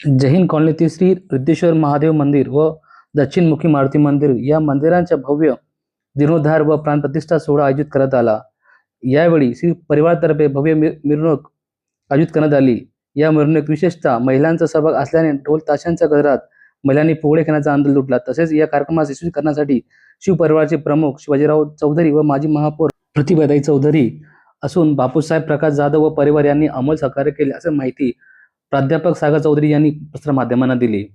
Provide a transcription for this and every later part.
जहीन कॉलनीतील श्री रिद्धेश्वर महादेव मंदिर व दक्षिणमुखी मारुती मंदिर या मंदिरांच्या भव्य जीर्णोद्धार व प्राणप्रतिष्ठा सोहळा आयोजित करण्यात आला. यावेळी श्री परिवारतर्फे भव्य मिरवणूक आयोजित करण्यात आली. या मिरवणूक विशेषतः महिलांचा सहभाग असल्याने ढोल ताशांच्या गजरात महिलांनी पोहळे खेळण्याचा आनंद लुटला. तसेच या कार्यक्रमास यशस्वी करण्यासाठी शिवपरिवारचे प्रमुख शिवाजीराव चौधरी व माजी महापौर प्रतिभाताई चौधरी असून बापूसाहेब प्रकाश जाधव व परिवार यांनी अमोल सहकार्य केले असं माहिती प्राध्यापक सागर चौधरी यांनी प्रसारमाध्यमांना दिली.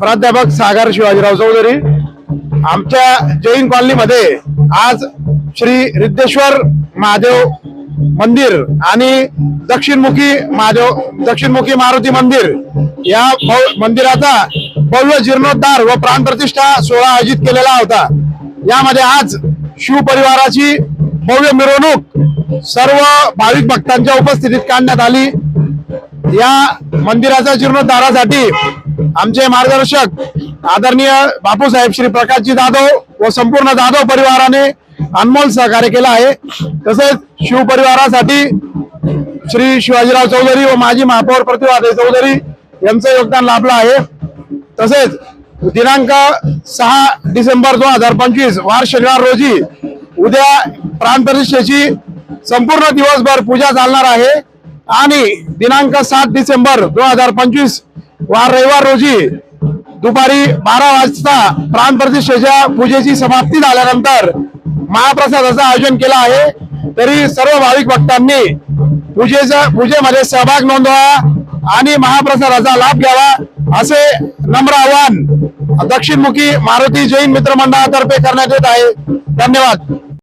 प्राध्यापक सागर शिवाजीराव चौधरी आमच्या जैन कॉलनीमध्ये आज श्री रिद्धेश्वर महादेव मंदिर आणि दक्षिणमुखी महादेव दक्षिणमुखी मारुती मंदिर या मंदिराचा भव्य जीर्णोद्धार व प्राणप्रतिष्ठा सोहळा आयोजित केलेला होता. यामध्ये आज शिवपरिवाराची भव्य मिरवणूक सर्व भाविक भक्तांच्या उपस्थितीत काढण्यात आली. या मंदिराच्या जीर्णोद्धारासाठी आमचे मार्गदर्शक आदरणीय बापूसाहेब श्री प्रकाशजी जाधव व संपूर्ण जाधव परिवाराने अनमोल सहकार्य केलं आहे. तसेच शिवपरिवारासाठी श्री शिवाजीराव चौधरी व माजी महापौर प्रतिभाताई चौधरी यांचं योगदान लाभलं आहे. तसेच दिनांक सहा डिसेंबर दोन हजार पंचवीस वार शनिवार रोजी उद्या प्राणप्रतिष्ठेची संपूर्ण दिवसभर पूजा चालणार आहे. आणि दिनांक सात डिसेंबर दोन हजार पंचवीस वार रविवार रोजी दुपारी बारा वाजता प्राणप्रतिष्ठेच्या पूजेची समाप्ती झाल्यानंतर महाप्रसादाचं आयोजन केलं आहे. तरी सर्व भाविक भक्तांनी पूजेचा पूजेमध्ये सहभाग नोंदवा आणि महाप्रसादाचा लाभ घ्यावा असे नम्र आव्हान दक्षिणमुखी मारुती जैन मित्रमंडळातर्फे करण्यात येत आहे. धन्यवाद.